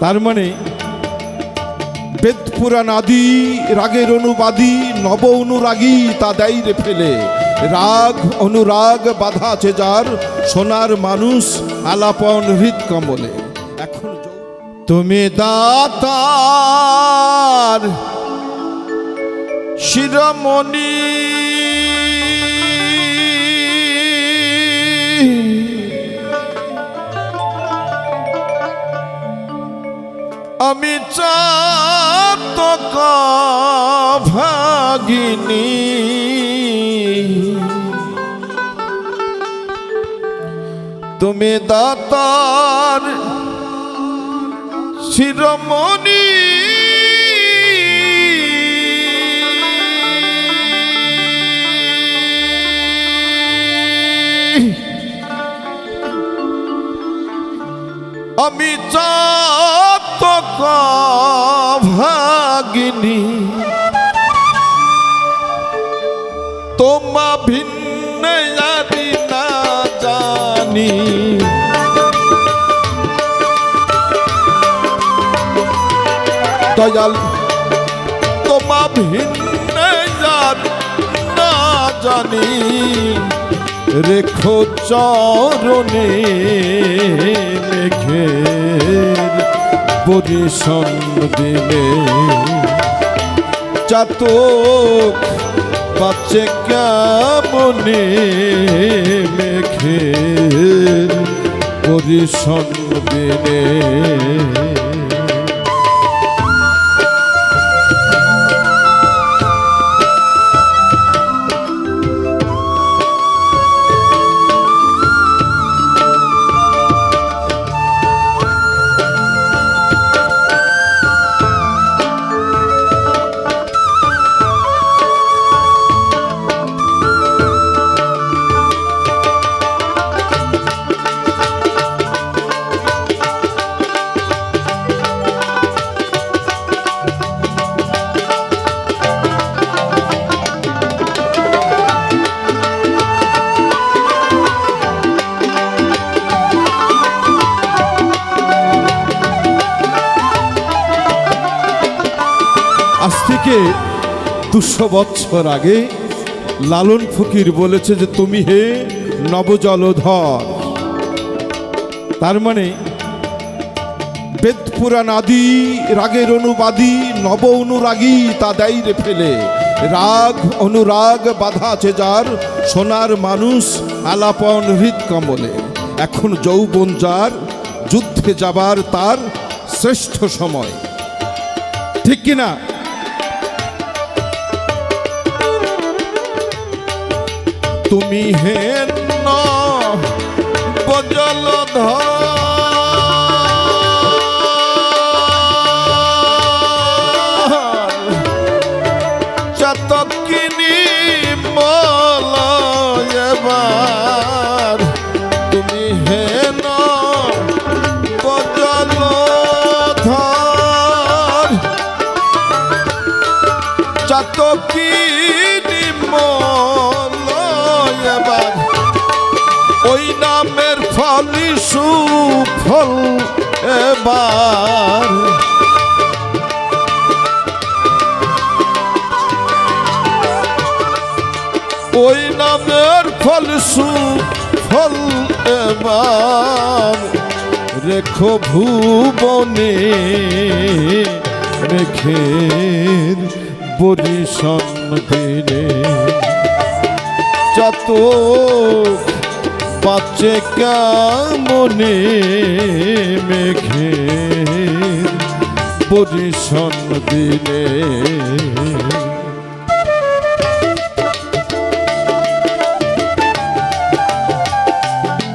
তার মানে বেদ পুরাণ আদি, রাগের অনুবাদী, নব অনুরাগী তা দেয় রে ফেলে। রাগ অনুরাগ বাধা আছে যার, সোনার মানুষ আলাপন হৃদ কমলে। এখন তুমি দাতার শিরমণি আমি চাতক তুমি দাতার শিরমণি ভাগিনী তোমা ভিন্ন জানি না জানি। দয়াল, তোমা ভিন্ন জানি না জানি। রেখো চরণে মেঘের পরিশন দিলে। চাতক পাচ্ছে কেমনে মেঘে পরিশন দিলে থেকে দুশো বছর আগে লালন ফকির বলেছে যে তুমি হে নবজলধর। তার মানে বেদ পুরাণ আদি, রাগের অনুবাদী, নব অনুরাগী তা দেয় রে ফেলে। রাগ অনুরাগ বাধা আছে যার, সোনার মানুষ আলাপন হৃদ কমলে। এখন যৌবন যার, যুদ্ধে যাবার তার শ্রেষ্ঠ সময়। ঠিক কিনা? তুমি হেন বজল ধর। চাতকি সুফল এবার। ওই নামের ফল সুফল এবার। রেখো ভুবনে রেখের বরিশন দিলে যত বাচ্চে কামনে মেঘে? পরিশন দিলে।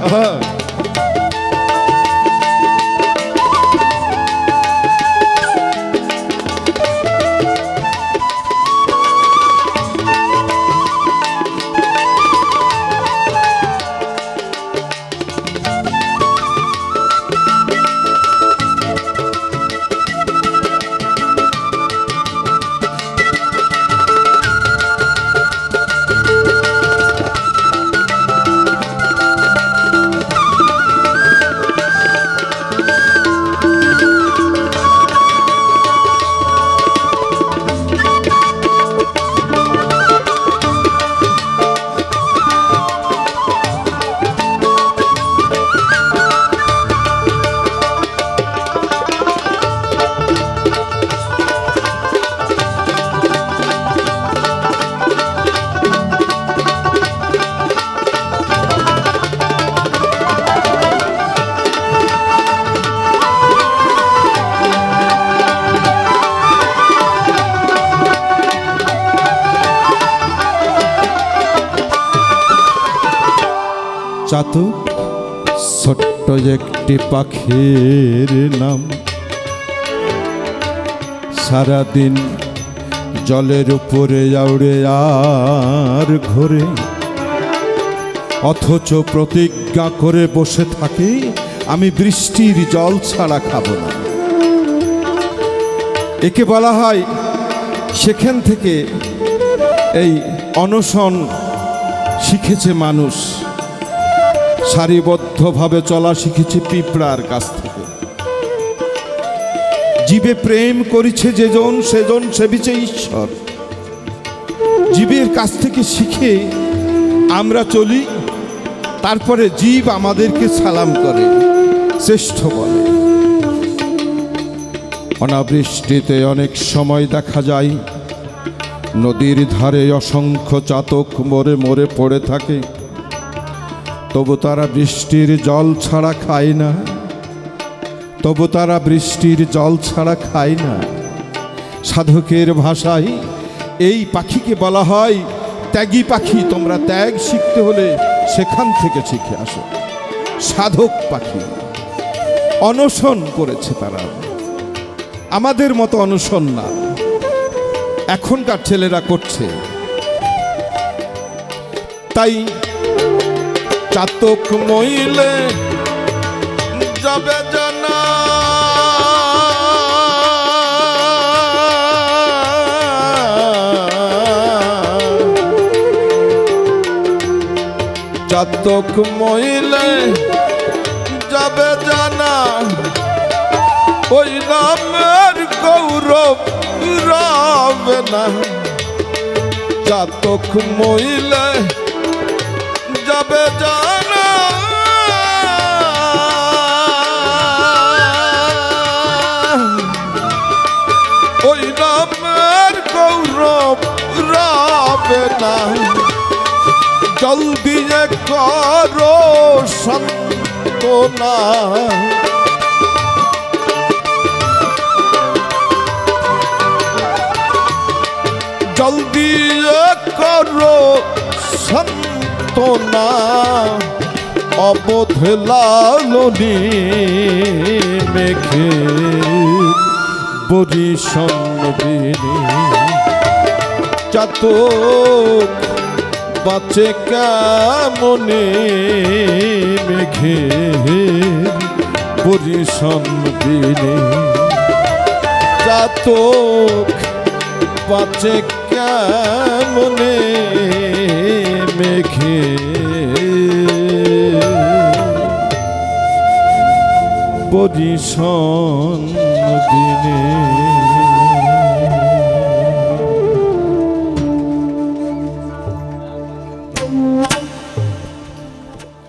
আহা, চাতক ছোট্ট একটি পাখির নাম। সারাদিন জলের উপরে আউড়ে আর ঘোরে, অথচ প্রতিজ্ঞা করে বসে থাকে, আমি বৃষ্টির জল ছাড়া খাব না। একে বলা হয় সেখান থেকে এই অনশন শিখেছে মানুষ। সারিবদ্ধভাবে চলা শিখেছে পিঁপড়ার কাছ থেকে। জীবে প্রেম করেছে যেজন, সেজন সেবিছে ঈশ্বর। জীবের কাছ থেকে শিখে আমরা চলি, তারপরে জীব আমাদেরকে সালাম করে, শ্রেষ্ঠ বলে। অনাবৃষ্টিতে অনেক সময় দেখা যায়, নদীর ধারে অসংখ্য চাতক মরে মরে পড়ে থাকে। তবু তারা বৃষ্টির জল ছাড়া খায় না। তবু তারা বৃষ্টির জল ছাড়া খায় না। সাধকের ভাষায় এই পাখিকে বলা হয়, ত্যাগী পাখি, তোমরা ত্যাগ শিখতে হলে সেখান থেকে শিখে আসো। সাধক পাখি, অনশন করেছে তারা। আমাদের মতো অনশন না। এখনকার ছেলেরা করছে। তাই চাতক মইলে যাবে জানা। চাতক মইলে যাবে জানা। ওই নামের গৌরব রবে না। চাতক মইলে যাবে রবে না। জলদি যে করো সন্তনা জলদি যে করো সন্তনা অবধ লালনি মেঘে বরি সন্নবিনী চাতক বাঁচে কেমনে মেঘে? পরিশন দিনে চাতক বাঁচে কেমনে মেঘে? পরিশন দিনে